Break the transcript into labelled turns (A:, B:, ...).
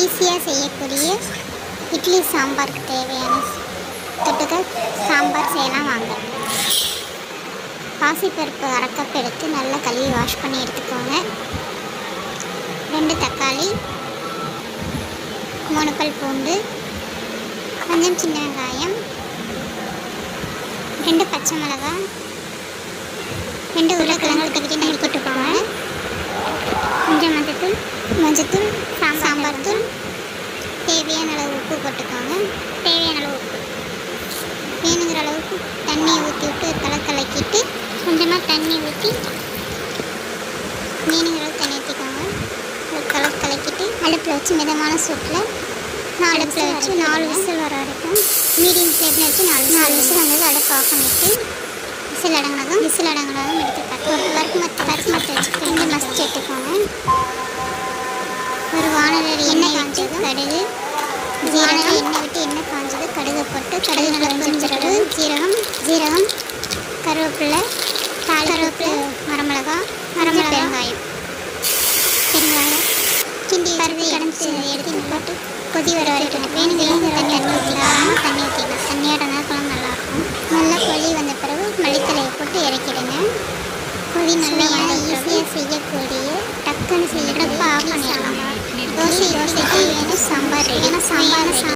A: ஈஸியாக செய்யக்கூடிய இட்லி சாம்பாருக்கு தேவையான தொட்டுக்க சாம்பார் செய்யலாம் வாங்க. பாசிப்பருப்பு அரை எடுத்து நல்லா கழுவி வாஷ் பண்ணி எடுத்துக்கோங்க. ரெண்டு தக்காளி மூணு பல் பூண்டு கொஞ்சம் சின்ன வெங்காயம் ரெண்டு பச்சை மிளகாய் ரெண்டு உருளைக்கிழங்கு எடுத்துக்கிட்டு நெல் போட்டுக்கோங்க. கொஞ்சம் மஞ்சத்தூள் மஞ்சத்தூள் சாம்பார். தூள் தேவையான அளவு உப்பு போட்டுக்கோங்க. தேவையான அளவு உப்பு. வேணுங்கிற அளவுக்கு தண்ணி ஊற்றி விட்டு தலை கலக்கிட்டு கொஞ்சமாக தண்ணி ஊற்றி வேணுங்கிற அளவு தண்ணி ஊற்றிக்கோங்க ஒரு கலர் கலக்கிட்டு அடுப்பில் வச்சு மிதமான சூட்டில் நாலு அடுப்பில் வச்சு நாலு விசில் வர வரைக்கும். மீடியம் ஃப்ளேமில் வச்சு நாலு நாலு விசில் வந்தது அடுப்பு ஆஃப் பண்ணிவிட்டு விசில் அடங்கினதும் விசில் அடங்கினதும் எடுத்து பத்து ஒரு ஒரு வானலில் எண்ணெய் காஞ்சது கடுகு. ஜீரகம் எண்ணெய் விட்டு எண்ணெய் காஞ்சது. கடுகு போட்டு கடுகு நல்லா கொஞ்சிட்டு ஜீரகம் ஜீரகம் கருவேப்பிலை தாள் கருவேப்பிலை பெருங்காயம். பெருங்காயம் கிண்டி கருவி கடைஞ்சி எடுத்து போட்டு கொதி வர வரைக்கும் வேணுங்கிற தண்ணி ஊற்றிக்கலாம் தண்ணி ஊற்றிக்கலாம் தண்ணியோட இருந்தால் குழம்பு நல்லாயிருக்கும். நல்லா கொதி வந்த பிறகு மல்லித்தலையை போட்டு இறக்கிடுங்க. கொதி நல்லா ஈஸியாக செய்யக்கூடிய டக்குன்னு செய்ய ஆஃப் பண்ணிடலாம்? தோசை தோசைக்கு சாம்பார் ஏன்னா சாம்பார்